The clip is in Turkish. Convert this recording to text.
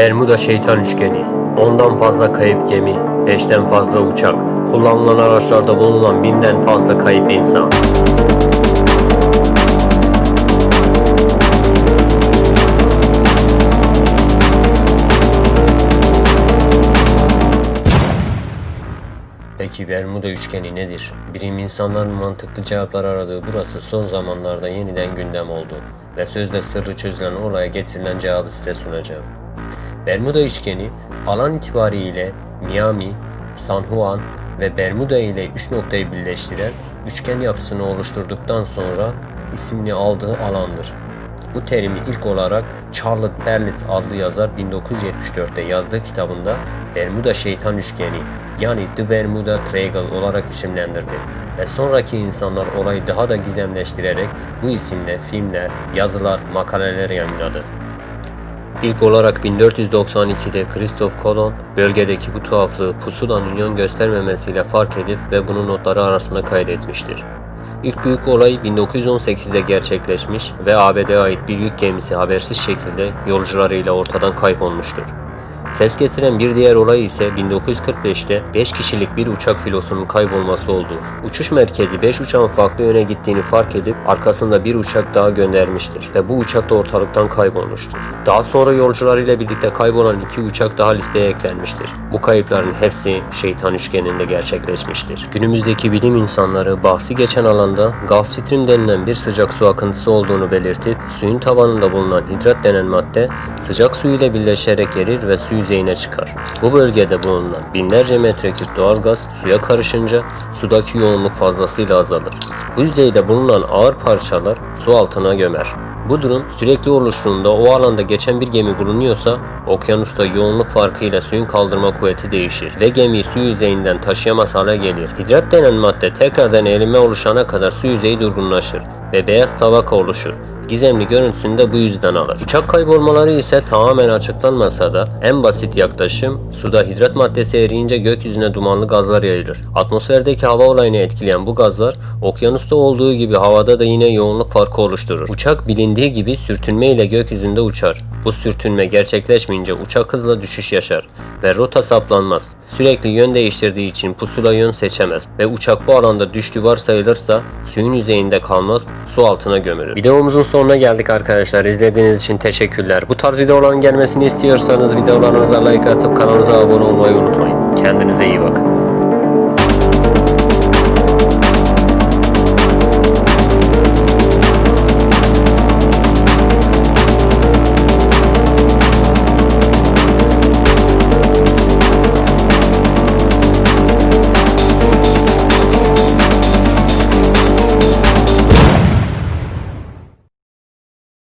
Bermuda şeytan üçgeni, ondan fazla kayıp gemi, beşten fazla uçak, kullanılan araçlarda bulunan binden fazla kayıp insan. Peki Bermuda üçgeni nedir? Bilim insanların mantıklı cevaplar aradığı burası son zamanlarda yeniden gündem oldu ve sözde sırrı çözülen olaya getirilen cevabı size sunacağım. Bermuda üçgeni alan itibariyle Miami, San Juan ve Bermuda ile üç noktayı birleştiren üçgen yapısını oluşturduktan sonra ismini aldığı alandır. Bu terimi ilk olarak Charlotte Perlis adlı yazar 1974'te yazdığı kitabında Bermuda Şeytan Üçgeni yani The Bermuda Triangle olarak isimlendirdi ve sonraki insanlar olayı daha da gizemleştirerek bu isimle filmler, yazılar, makaleler yayınladı. İlk olarak 1492'de Christoph Kolomb bölgedeki bu tuhaflığı pusulanın yön göstermemesiyle fark edip ve bunu notları arasına kaydetmiştir. İlk büyük olay 1918'de gerçekleşmiş ve ABD'ye ait bir yük gemisi habersiz şekilde yolcularıyla ortadan kaybolmuştur. Ses getiren bir diğer olay ise 1945'te 5 kişilik bir uçak filosunun kaybolması oldu. Uçuş merkezi 5 uçağın farklı yöne gittiğini fark edip arkasında bir uçak daha göndermiştir ve bu uçak da ortalıktan kaybolmuştur. Daha sonra yolcularıyla birlikte kaybolan iki uçak daha listeye eklenmiştir. Bu kayıpların hepsi şeytan üçgeninde gerçekleşmiştir. Günümüzdeki bilim insanları bahsi geçen alanda Gulf Stream denilen bir sıcak su akıntısı olduğunu belirtip suyun tabanında bulunan hidrat denen madde sıcak su ile birleşerek erir ve su yüzeyine çıkar. Bu bölgede bulunan binlerce metreküp doğalgaz suya karışınca sudaki yoğunluk fazlasıyla azalır. Bu yüzeyde bulunan ağır parçalar su altına gömer. Bu durum sürekli oluştuğunda o alanda geçen bir gemi bulunuyorsa okyanusta yoğunluk farkıyla suyun kaldırma kuvveti değişir ve gemiyi su yüzeyinden taşıyamaz hale gelir. Hidrat denen madde tekrardan erime oluşana kadar su yüzeyi durgunlaşır ve beyaz tabaka oluşur. Gizemli görüntüsünü de bu yüzden alır. Uçak kaybolmaları ise tamamen açıklanmasa da en basit yaklaşım suda hidrat maddesi eriyince gökyüzüne dumanlı gazlar yayılır. Atmosferdeki hava olayını etkileyen bu gazlar okyanusta olduğu gibi havada da yine yoğunluk farkı oluşturur. Uçak bilindiği gibi sürtünme ile gökyüzünde uçar. Bu sürtünme gerçekleşmeyince uçak hızla düşüş yaşar ve rota saplanmaz. Sürekli yön değiştirdiği için pusula yön seçemez ve uçak bu alanda düştü varsayılırsa suyun yüzeyinde kalmaz, su altına gömülür. Videomuzun sonuna geldik arkadaşlar. İzlediğiniz için teşekkürler. Bu tarz videoların gelmesini istiyorsanız videolarınıza like atıp kanalımıza abone olmayı unutmayın. Kendinize iyi bakın.